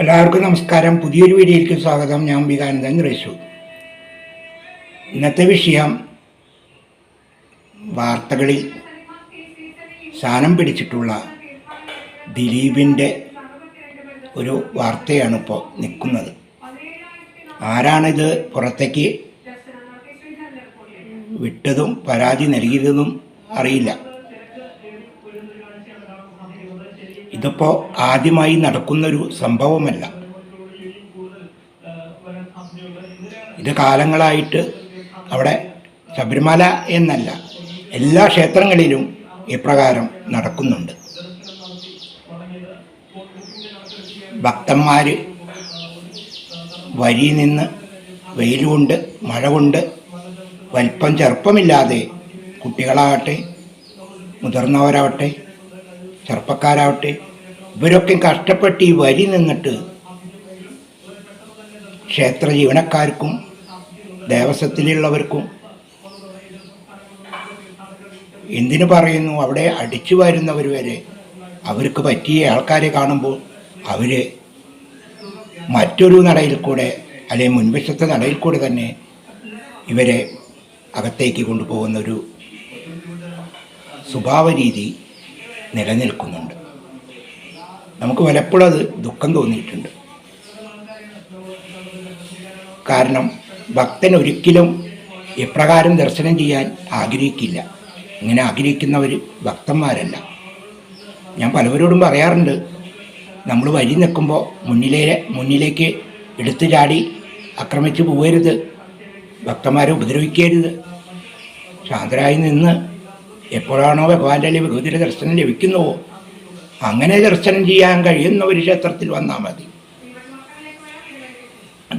എല്ലാവർക്കും നമസ്കാരം. പുതിയൊരു വീഡിയോയിലേക്ക് സ്വാഗതം. ഞാൻ വികാനന്ദൻ റേശു ഇന്നത്തെ വിഷയം വാർത്തകളിൽ സ്ഥാനം പിടിച്ചിട്ടുള്ള ദിലീപിന്റെ ഒരു വാർത്തയാണ് ഇപ്പോൾ നിൽക്കുന്നത്. ആരാണിത്? പുറത്തേക്ക് വിട്ടതും പരാതി നൽകിയതെന്നും അറിയില്ല. ഇതിപ്പോൾ ആദ്യമായി നടക്കുന്നൊരു സംഭവമല്ല. ഇത് കാലങ്ങളായിട്ട് അവിടെ ശബരിമല എന്നല്ല എല്ലാ ക്ഷേത്രങ്ങളിലും ഇപ്രകാരം നടക്കുന്നുണ്ട്. ഭക്തന്മാർ വരി നിന്ന് വെയിലുകൊണ്ട് മഴ കൊണ്ട് വലിപ്പം ചെറുപ്പമില്ലാതെ കുട്ടികളാവട്ടെ മുതിർന്നവരാവട്ടെ ചെറുപ്പക്കാരാവട്ടെ ഇവരൊക്കെ കഷ്ടപ്പെട്ട് ഈ വരി നിന്നിട്ട് ക്ഷേത്ര ജീവനക്കാർക്കും ദേവസ്വത്തിലുള്ളവർക്കും എന്തിനു പറയുന്നു? അവിടെ അടിച്ചു വരുന്നവർ വരെ അവർക്ക് പറ്റിയ ആൾക്കാരെ കാണുമ്പോൾ അവർ മറ്റൊരു നടയിൽ കൂടെ അല്ലെങ്കിൽ മുൻവശത്തെ നടയിൽ കൂടെ തന്നെ ഇവരെ അകത്തേക്ക് കൊണ്ടുപോകുന്ന ഒരു സ്വഭാവ രീതി നിലനിൽക്കുന്നുണ്ട്. നമുക്ക് പലപ്പോഴും അത് ദുഃഖം തോന്നിയിട്ടുണ്ട്. കാരണം ഭക്തൻ ഒരിക്കലും എപ്രകാരം ദർശനം ചെയ്യാൻ ആഗ്രഹിക്കില്ല. ഇങ്ങനെ ആഗ്രഹിക്കുന്നവർ ഭക്തന്മാരല്ല. ഞാൻ പലവരോടും പറയാറുണ്ട് നമ്മൾ വഴി നിൽക്കുമ്പോൾ മുന്നിലേ മുന്നിലേക്ക് എടുത്തു ചാടി ആക്രമിച്ച് പോകരുത് ഭക്തന്മാരെ ഉപദ്രവിക്കരുത്. ശാന്തരായി നിന്ന് എപ്പോഴാണോ ഭഗവാന്റെ അല്ലെങ്കിൽ ഭഗവതിയുടെ ദർശനം ലഭിക്കുന്നുവോ? അങ്ങനെ ദർശനം ചെയ്യാൻ കഴിയുന്ന ഒരു ക്ഷേത്രത്തിൽ വന്നാൽ മതി.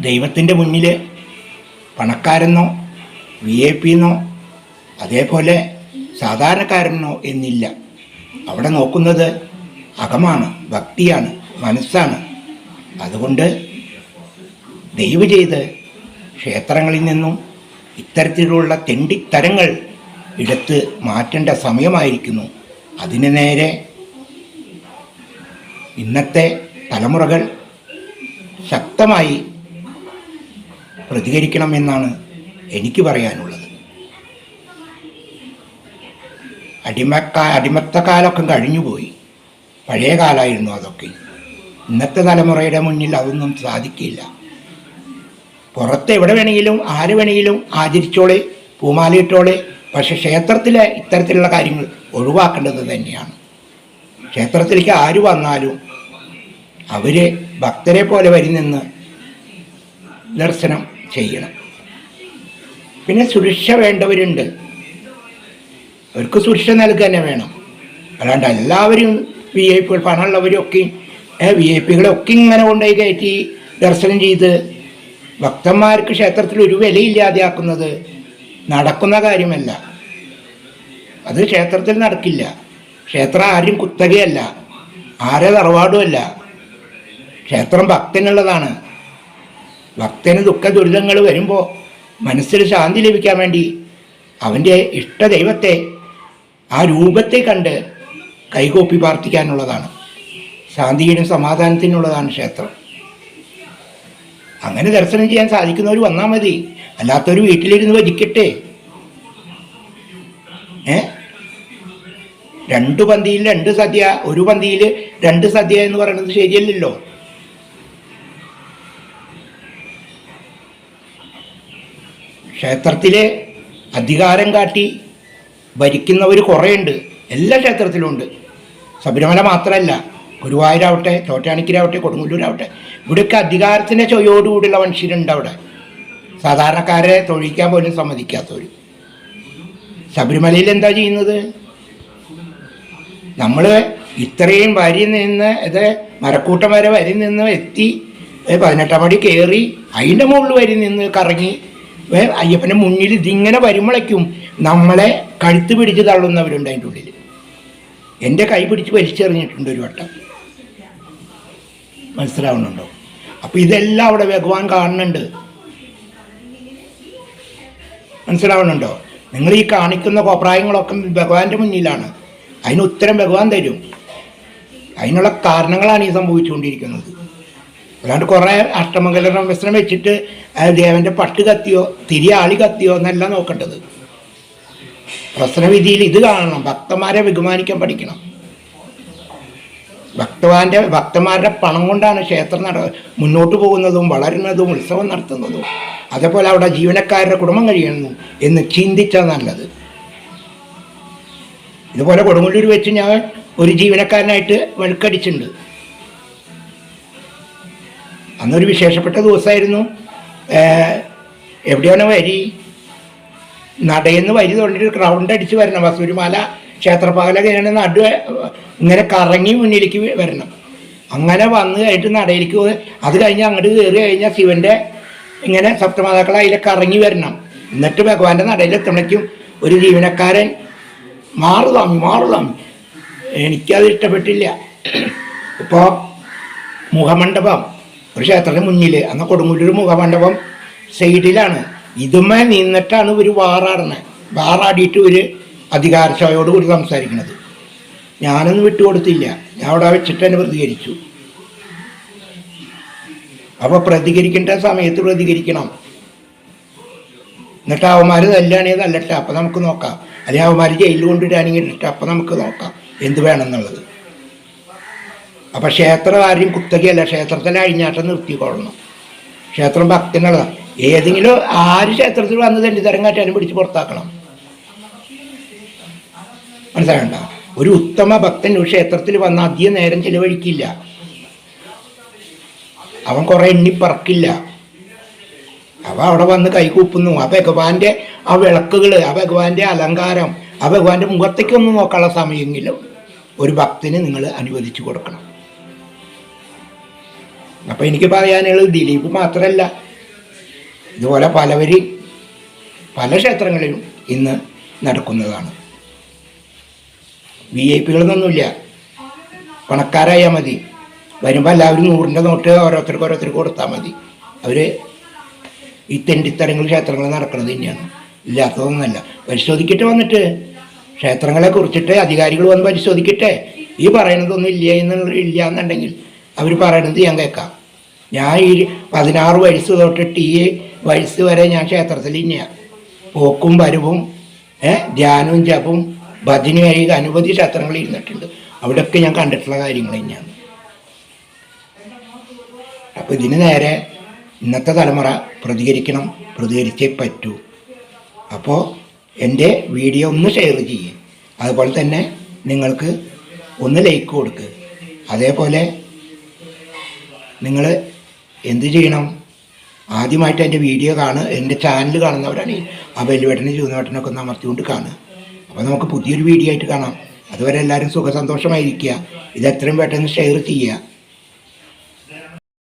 ദൈവത്തിന്റെ മുന്നിൽ പണക്കാരെന്നോ വി ഐ പിന്നോ അതേപോലെ സാധാരണക്കാരനോ എന്നില്ല. അവിടെ നോക്കുന്നത് അകമാണ് ഭക്തിയാണ് മനസ്സാണ്. അതുകൊണ്ട് ദയവ് ചെയ്ത് ക്ഷേത്രങ്ങളിൽ നിന്നും ഇത്തരത്തിലുള്ള തെണ്ടിത്തരങ്ങൾ എടുത്ത് മാറ്റേണ്ട സമയമായിരിക്കുന്നു. അതിന് നേരെ ഇന്നത്തെ തലമുറകൾ ശക്തമായി പ്രതികരിക്കണമെന്നാണ് എനിക്ക് പറയാനുള്ളത്. അടിമക്കാ അടിമത്തക്കാലമൊക്കെ കഴിഞ്ഞുപോയി. പഴയ കാലമായിരുന്നു അതൊക്കെ. ഇന്നത്തെ തലമുറയുടെ മുന്നിൽ അതൊന്നും സാധിക്കില്ല. പുറത്ത് എവിടെ വേണമെങ്കിലും ആര് വേണമെങ്കിലും ആചരിച്ചോളെ പൂമാലയിട്ടോളെ പക്ഷെ ക്ഷേത്രത്തിലെ ഇത്തരത്തിലുള്ള കാര്യങ്ങൾ ഒഴിവാക്കേണ്ടത് തന്നെയാണ്. ക്ഷേത്രത്തിലേക്ക് ആര് വന്നാലും അവർ ഭക്തരെ പോലെ വരി നിന്ന് ദർശനം ചെയ്യണം. പിന്നെ സുരക്ഷ വേണ്ടവരുണ്ട്. അവർക്ക് സുരക്ഷ നൽകുക തന്നെ വേണം. അല്ലാണ്ട് എല്ലാവരും വി ഐ പികൾ പണമുള്ളവരൊക്കെ വി ഐ പികളൊക്കെ ഇങ്ങനെ കൊണ്ടുപോയി കയറ്റി ദർശനം ചെയ്ത് ഭക്തന്മാർക്ക് ക്ഷേത്രത്തിൽ ഒരു വിലയില്ലാതെയാക്കുന്നത് നടക്കുന്ന കാര്യമല്ല. അത് ക്ഷേത്രത്തിൽ നടക്കില്ല. ക്ഷേത്രം ആരും കുത്തകയല്ല ആരെ തറവാടുമല്ല. ക്ഷേത്രം ഭക്തനുള്ളതാണ്. ഭക്തന് ദുഃഖ ദുരിതങ്ങൾ വരുമ്പോൾ മനസ്സിൽ ശാന്തി ലഭിക്കാൻ വേണ്ടി അവന്റെ ഇഷ്ട ദൈവത്തെ ആ രൂപത്തെ കണ്ട് കൈകോപ്പി പ്രാർത്ഥിക്കാനുള്ളതാണ്. ശാന്തിയിലും സമാധാനത്തിനുള്ളതാണ് ക്ഷേത്രം. അങ്ങനെ ദർശനം ചെയ്യാൻ സാധിക്കുന്നവർ വന്നാൽ മതി. അല്ലാത്തവർ വീട്ടിലിരുന്ന് ഭജിക്കട്ടെ. ഏ? രണ്ട് പന്തിയിൽ രണ്ട് സദ്യ ഒരു പന്തിയിൽ രണ്ട് സദ്യ എന്ന് പറയുന്നത് ശരിയല്ലല്ലോ. ക്ഷേത്രത്തിലെ അധികാരം കാട്ടി ഭരിക്കുന്നവർ കുറേയുണ്ട്. എല്ലാ ക്ഷേത്രത്തിലും ഉണ്ട്. ശബരിമല മാത്രമല്ല ഗുരുവായൂരാവട്ടെ തോറ്റാണിക്കരാവട്ടെ കൊടുങ്ങല്ലൂരാവട്ടെ ഇവിടെയൊക്കെ അധികാരത്തിന്റെ ചൊയ്യോടുകൂടിയുള്ള മനുഷ്യരുണ്ട് അവിടെ. സാധാരണക്കാരെ തൊഴിക്കാൻ പോലും സമ്മതിക്കാത്തവർ ശബരിമലയിൽ എന്താ ചെയ്യുന്നത്? നമ്മൾ ഇത്രയും വരി നിന്ന് ഇത് മരക്കൂട്ടം വരെ വരി നിന്ന് എത്തി പതിനെട്ടാം പടി കയറി അതിന്റെ മുകളിൽ വരി നിന്ന് കറങ്ങി അയ്യപ്പന്റെ മുന്നിൽ ഇതിങ്ങനെ വരുമ്പോഴേക്കും നമ്മളെ കഴുത്ത് പിടിച്ച് തള്ളുന്നവരുണ്ട് അതിന്റെ ഉള്ളിൽ എന്റെ കൈ പിടിച്ച് വലിച്ചെറിഞ്ഞിട്ടുണ്ട് ഒരു വട്ടം. മനസ്സിലാവുന്നുണ്ടോ? അപ്പം ഇതെല്ലാം അവിടെ ഭഗവാൻ കാണുന്നുണ്ട്. മനസ്സിലാവുന്നുണ്ടോ? നിങ്ങൾ ഈ കാണിക്കുന്ന കോപ്രായങ്ങളൊക്കെ ഭഗവാന്റെ മുന്നിലാണ്. അതിന് ഉത്തരം ഭഗവാൻ തരും. അതിനുള്ള കാരണങ്ങളാണ് ഈ സംഭവിച്ചുകൊണ്ടിരിക്കുന്നത്. അല്ലാണ്ട് കുറേ അഷ്ടമംഗലം വ്യസനം വെച്ചിട്ട് ദേവന്റെ പട്ട് കത്തിയോ തിരി ആളി കത്തിയോ എന്നല്ല നോക്കേണ്ടത്. പ്രശ്നവിധിയിൽ ഇത് കാണണം. ഭക്തന്മാരെ ബഹുമാനിക്കാൻ പഠിക്കണം. ഭക്തവാന്റെ ഭക്തന്മാരുടെ പണം കൊണ്ടാണ് ക്ഷേത്രം നട മുന്നോട്ട് പോകുന്നതും വളരുന്നതും ഉത്സവം നടത്തുന്നതും. അതേപോലെ അവിടെ ജീവനക്കാരുടെ കുടുംബം കഴിയുന്നു എന്ന് ചിന്തിച്ചാൽ നല്ലത്. ഇതുപോലെ കൊടുങ്ങല്ലൂർ വെച്ച് ഞാൻ ഒരു ജീവനക്കാരനായിട്ട് വഴുക്കടിച്ചിട്ടുണ്ട്. അന്നൊരു വിശേഷപ്പെട്ട ദിവസമായിരുന്നു. എവിടെയാണ് വരി? നടയെന്ന് വരി തൊണ്ടിട്ട് ക്രൗണ്ട് അടിച്ച് വരണം. വസൂരിമാല ക്ഷേത്രപാല കഴിഞ്ഞ നടു ഇങ്ങനെ കറങ്ങി മുന്നിലേക്ക് വരണം. അങ്ങനെ വന്ന് കഴിഞ്ഞിട്ട് നടയിലേക്ക് അത് കഴിഞ്ഞ് അങ്ങോട്ട് കയറി കഴിഞ്ഞാൽ ശിവന്റെ ഇങ്ങനെ സപ്തമാതാക്കൾ അതിലെ കറങ്ങി വരണം. എന്നിട്ട് ഭഗവാന്റെ നടയിലെത്തണയ്ക്കും ഒരു ജീവനക്കാരൻ മാറുതാമി മാറുതാമി. എനിക്കത് ഇഷ്ടപ്പെട്ടില്ല. ഇപ്പോൾ മുഖമണ്ഡപം ഒരു ക്ഷേത്രത്തിന് മുന്നിൽ അന്ന് കൊടുമുല്ലൂർ മുഖമണ്ഡപം സൈഡിലാണ്. ഇതുമേ നിന്നിട്ടാണ് ഇവർ വാറാടണത് വാറാടിയിട്ട് ഒരു അധികാരശോയോട് കൂടി സംസാരിക്കുന്നത് ഞാനൊന്നും വിട്ടുകൊടുത്തില്ല. ഞാൻ അവിടെ വെച്ചിട്ട് തന്നെ പ്രതികരിച്ചു. അപ്പോൾ പ്രതികരിക്കേണ്ട സമയത്ത് പ്രതികരിക്കണം. എന്നിട്ട് അവന്മാർ തല്ലാണേ തല്ലട്ടെ. അപ്പം നമുക്ക് നോക്കാം. അല്ലെങ്കിൽ അവന്മാർ ജയിലിൽ കൊണ്ടിടാണെങ്കിൽ അപ്പം നമുക്ക് നോക്കാം എന്ത് വേണമെന്നുള്ളത്. അപ്പം ക്ഷേത്രം ആരെയും കുത്തകയല്ല ക്ഷേത്രത്തിന്റെ അഴിഞ്ഞാട്ടം നിർത്തിക്കൊള്ളണം ക്ഷേത്രം ഭക്തനുള്ളതാണ് ഏതെങ്കിലും ആര് ക്ഷേത്രത്തിൽ വന്ന് തന്നെ തരം കാറ്റാനും പിടിച്ച് പുറത്താക്കണം. മനസ്സിലാകണ്ട ഒരു ഉത്തമ ഭക്തൻ ഒരു ക്ഷേത്രത്തിൽ വന്ന അധികം നേരം ചിലവഴിക്കില്ല. അവൻ കുറെ എണ്ണിപ്പറക്കില്ല അവ അവിടെ വന്ന് കൈകൂപ്പുന്നു ആ ഭഗവാന്റെ ആ വിളക്കുകൾ ആ ഭഗവാന്റെ അലങ്കാരം ആ ഭഗവാന്റെ മുഖത്തേക്കൊന്നും നോക്കാനുള്ള സമയമെങ്കിലും ഒരു ഭക്തന് നിങ്ങൾ അനുവദിച്ചു കൊടുക്കണം. അപ്പൊ എനിക്ക് പറയാനുള്ളത് ദിലീപ് മാത്രമല്ല ഇതുപോലെ പലവര് പല ക്ഷേത്രങ്ങളിലും ഇന്ന് നടക്കുന്നതാണ്. വി ഐ പികളൊന്നുമില്ല പണക്കാരായാൽ മതി. വരുമ്പോൾ എല്ലാവരും നൂറിന്റെ നോട്ട് ഓരോരുത്തർക്ക് ഓരോരുത്തർക്ക് കൊടുത്താൽ മതി. അവർ ഈ തെണ്ടിത്തരങ്ങൾ ക്ഷേത്രങ്ങൾ നടക്കുന്നത് തന്നെയാണ്. ഇല്ലാത്തതൊന്നുമല്ല. പരിശോധിക്കട്ടെ വന്നിട്ട്. ക്ഷേത്രങ്ങളെ കുറിച്ചിട്ട് അധികാരികൾ വന്ന് പരിശോധിക്കട്ടെ. ഈ പറയണതൊന്നും ഇല്ല എന്നുള്ള ഇല്ല എന്നുണ്ടെങ്കിൽ അവർ പറയണത് ഞാൻ കേൾക്കാം. ഞാൻ ഈ പതിനാറ് വയസ്സ് തൊട്ടിട്ട് ഈ വയസ്സ് വരെ ഞാൻ ക്ഷേത്രത്തിൽ തന്നെയാണ് പോക്കും വരവും ധ്യാനവും ജപവും ഭജനയായി അനവധി ക്ഷേത്രങ്ങളിൽ ഇരുന്നിട്ടുണ്ട്. അവിടെയൊക്കെ ഞാൻ കണ്ടിട്ടുള്ള കാര്യങ്ങൾ തന്നെയാണ്. അപ്പോൾ ഇതിന് നേരെ ഇന്നത്തെ തലമുറ പ്രതികരിക്കണം പ്രതികരിച്ചേ പറ്റൂ. അപ്പോൾ എന്റെ വീഡിയോ ഒന്ന് ഷെയർ ചെയ്യുക അതുപോലെ തന്നെ നിങ്ങൾക്ക് ഒന്ന് ലൈക്ക് കൊടുക്കുക അതേപോലെ നിങ്ങൾ എന്ത് ചെയ്യണം? ആദ്യമായിട്ട് എന്റെ വീഡിയോ കാണുക എന്റെ ചാനൽ കാണുന്നവരാണ് ആ ബെല്ലുവേട്ടനും ചൂന്നുവേട്ടനൊക്കെ ഒന്ന് അമർത്തിക്കൊണ്ട് കാണുക. അപ്പോൾ നമുക്ക് പുതിയൊരു വീഡിയോ ആയിട്ട് കാണാം. അതുവരെ എല്ലാവരും സുഖസന്തോഷമായിരിക്കുക. ഇത് എത്രയും പെട്ടെന്ന് ഷെയർ ചെയ്യുക.